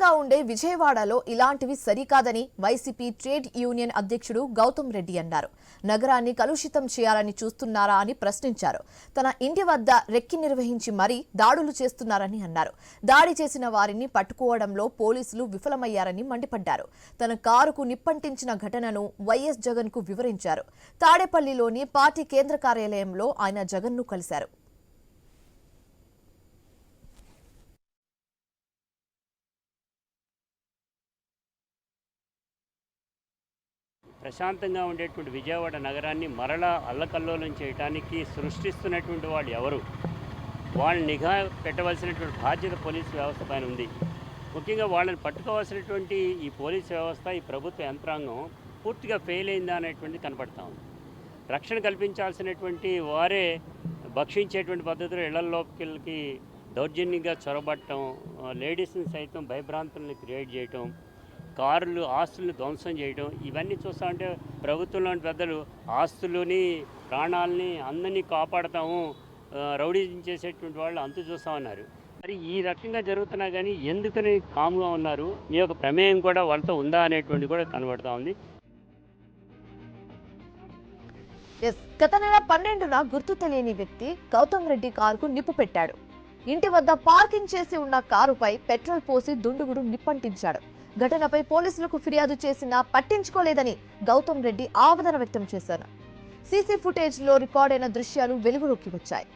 ప్రశాంతంగా ఉండే విజయవాడలో ఇలాంటివి సరికాదని వైసీపీ ట్రేడ్ యూనియన్ అధ్యక్షుడు గౌతమ్ రెడ్డి అన్నారు. నగరాన్ని కలుషితం చేయాలని చూస్తున్నారా అని ప్రశ్నించారు. తన ఇంటి వద్ద రెక్కి నిర్వహించి మరీ దాడులు చేస్తున్నారని అన్నారు. దాడి చేసిన వారిని పట్టుకోవడంలో పోలీసులు విఫలమయ్యారని మండిపడ్డారు. తన కారుకు నిప్పంటించిన ఘటనను వైఎస్ జగన్కు వివరించారు. తాడేపల్లిలోని పార్టీ కేంద్ర కార్యాలయంలో ఆయన జగన్ను కలిశారు. ప్రశాంతంగా ఉండేటువంటి విజయవాడ నగరాన్ని మరలా అల్లకల్లోలం చేయడానికి సృష్టిస్తున్నటువంటి వాళ్ళు ఎవరు? వాళ్ళని నిఘా పెట్టవలసినటువంటి బాధ్యత పోలీసు వ్యవస్థ పైన ఉంది. ముఖ్యంగా వాళ్ళని పట్టుకోవాల్సినటువంటి ఈ పోలీసు వ్యవస్థ ఈ ప్రభుత్వ యంత్రాంగం పూర్తిగా ఫెయిల్ అయిందా అనేటువంటిది కనపడతా ఉంది. రక్షణ కల్పించాల్సినటువంటి వారే భక్షించేటువంటి పద్ధతిలో ఇళ్ళలోపలికి దౌర్జన్యంగా చొరబట్టడం లేడీస్ని సైతం భయభ్రాంతుల్ని క్రియేట్ చేయటం కార్లు ఆస్తులను ధ్వంసం చేయడం ఇవన్నీ చూస్తా ఉంటే ప్రభుత్వంలోని పెద్దలు ఆస్తులని ప్రాణాలని అందరినీ కాపాడతాము రౌడీజం చేసేటువంటి వాళ్ళు అంతు చూస్తా ఉన్నారు. మరి ఈ రకంగా జరుగుతున్నా కానీ ఎందుకని కామ్గా ఉన్నారు? మీ యొక్క ప్రమేయం కూడా వాళ్ళతో ఉందా అనేటువంటి కూడా కనబడతా ఉంది. ఎస్ గత నెల పన్నెండున గుర్తు తెలియని వ్యక్తి గౌతమ్ రెడ్డి కారుకు నిప్పు పెట్టాడు. ఇంటి వద్ద పార్కింగ్ చేసి ఉన్న కారుపై పెట్రోల్ పోసి దుండుగుడు నిప్పంటించాడు. ఘటనపై పోలీసులకు ఫిర్యాదు చేసినా పట్టించుకోలేదని గౌతమ్ రెడ్డి ఆవేదన వ్యక్తం చేశారు. సీసీ ఫుటేజ్లో రికార్డైన దృశ్యాలు వెలుగులోకి వచ్చాయి.